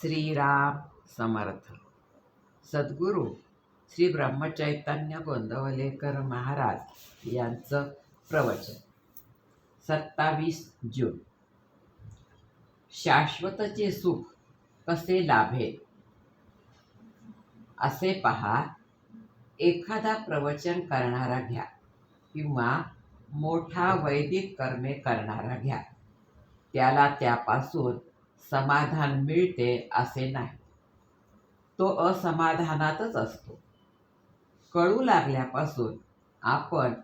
श्रीराम समर्थ। सद्गुरू श्री ब्रह्मचैतन्य गोंदवलेकर महाराज यांचं प्रवचन. सत्तावीस जून. शाश्वतचे सुख कसे लाभे असे पहा एखादा प्रवचन करणारा घ्या किंवा मोठा वैदिक कर्मे करणारा घ्या. त्याला त्यापासून समाधान मिळते असे नाही. तो असमाधानातच असतो. कळू लागल्यापासून आपण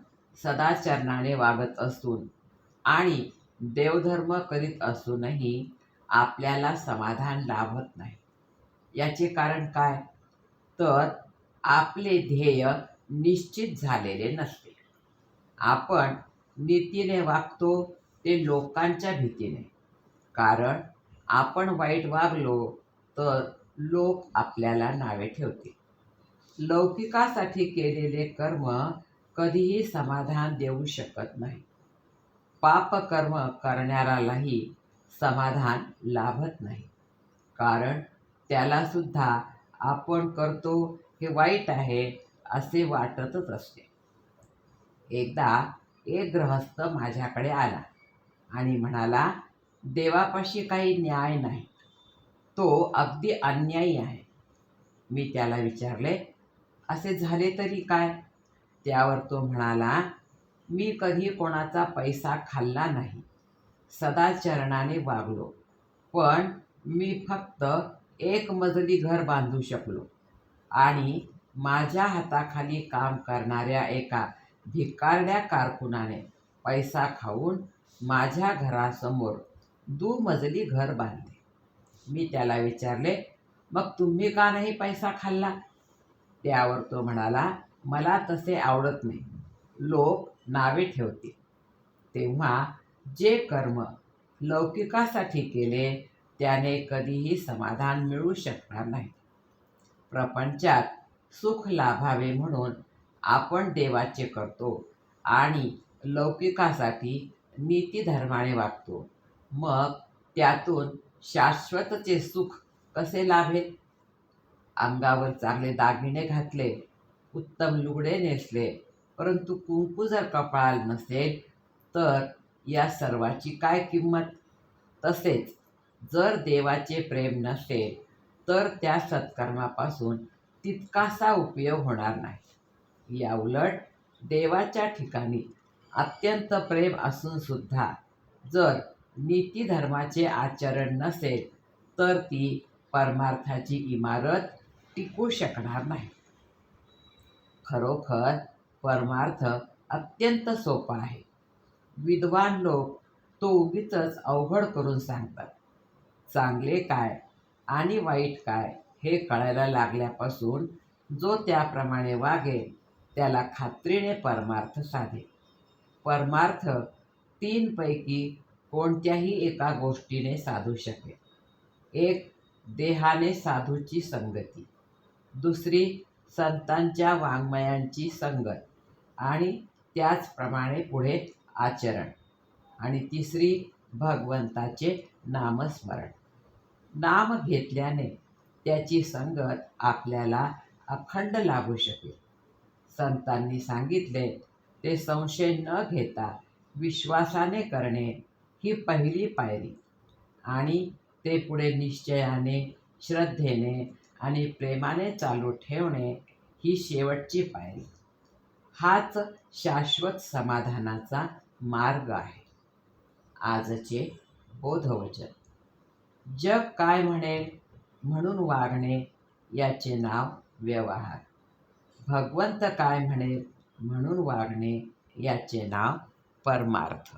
सदाचरणाने वागत असून आणि देवधर्म करीत असूनही आपल्याला समाधान लाभत नाही. याचे कारण काय? तर आपले ध्येय निश्चित झालेले नसते. आपण नीतीने वागतो ते लोकांच्या भीतीने. कारण आपण वाईट वागलो तर लोक आपल्याला नावे ठेवतील. लौकिकासाठी केलेले कर्म कधीही समाधान देऊ शकत नाही. पापकर्म करणाऱ्यालाही समाधान लाभत नाही. कारण त्यालासुद्धा आपण करतो हे वाईट आहे असे वाटतच असते. एकदा एक गृहस्थ माझ्याकडे आला आणि म्हणाला देवापाशी काही न्याय नाही. तो अगदी अन्यायी आहे. मी त्याला विचारले असे झाले तरी काय? त्यावर तो म्हणाला मी कधी कोणाचा पैसा खाल्ला नाही. सदाचरणाने वागलो. पण मी फक्त एक मजली घर बांधू शकलो. आणि माझ्या हाताखाली काम करणाऱ्या एका भिकारड्या कारकुनाने पैसा खाऊन माझ्या घरासमोर दुमजली घर बांधले. मी त्याला विचारले मग तुम्ही का नाही पैसा खाल्ला? त्यावर तो म्हणाला मला तसे आवडत नाही. लोक नावे ठेवतील तेव्हा जे कर्म लौकिकासाठी केले त्याने कधीही समाधान मिळू शकणार नाही. प्रपंचात सुख लाभावे म्हणून आपण देवाचे करतो आणि लौकिकासाठी नीतीधर्माने वागतो. मग त्यातून शाश्वतचे सुख कसे लाभेल अंगावर चांगले दागिने घातले उत्तम लुगडे नेसले परंतु कुंकू जर कपाळाला नसेल तर या सर्वाची काय किंमत? तसेच जर देवाचे प्रेम नसेल तर त्या सत्कर्मापासून तितकासा उपयोग होणार नाही. या उलट देवाच्या ठिकाणी अत्यंत प्रेम असून सुद्धा जर नीतीधर्माचे आचरण नसेल तर ती परमार्थाची इमारत टिकू शकणार नाही. खरोखर परमार्थ अत्यंत सोपा आहे. विद्वान लोक तो उगीच अवघड करून सांगतात. चांगले काय आणि वाईट काय हे कळायला लागल्यापासून जो त्याप्रमाणे वागेल त्याला खात्रीने परमार्थ साधेल. परमार्थ तीनपैकी कोणत्याही एका गोष्टीने साधू शकेल. एक देहाने साधूची संगती. दुसरी संतांच्या वाङ्मयांची संगत. आणि त्याचप्रमाणे पुढे आचरण. आणि तिसरी भगवंताचे नामस्मरण. नाम घेतल्याने त्याची संगत आपल्याला अखंड लागू शकेल. संतांनी सांगितले ते संशय न घेता विश्वासाने करणे ही पहिली पायरी. आणि ते पुढे निश्चयाने श्रद्धेने आणि प्रेमाने चालू ठेवणे ही शेवटची पायरी. हाच शाश्वत समाधानाचा मार्ग आहे. आजचे बोधवचन. जग काय म्हणेल म्हणून वागणे याचे नाव व्यवहार. भगवंत काय म्हणेल म्हणून वागणे याचे नाव परमार्थ.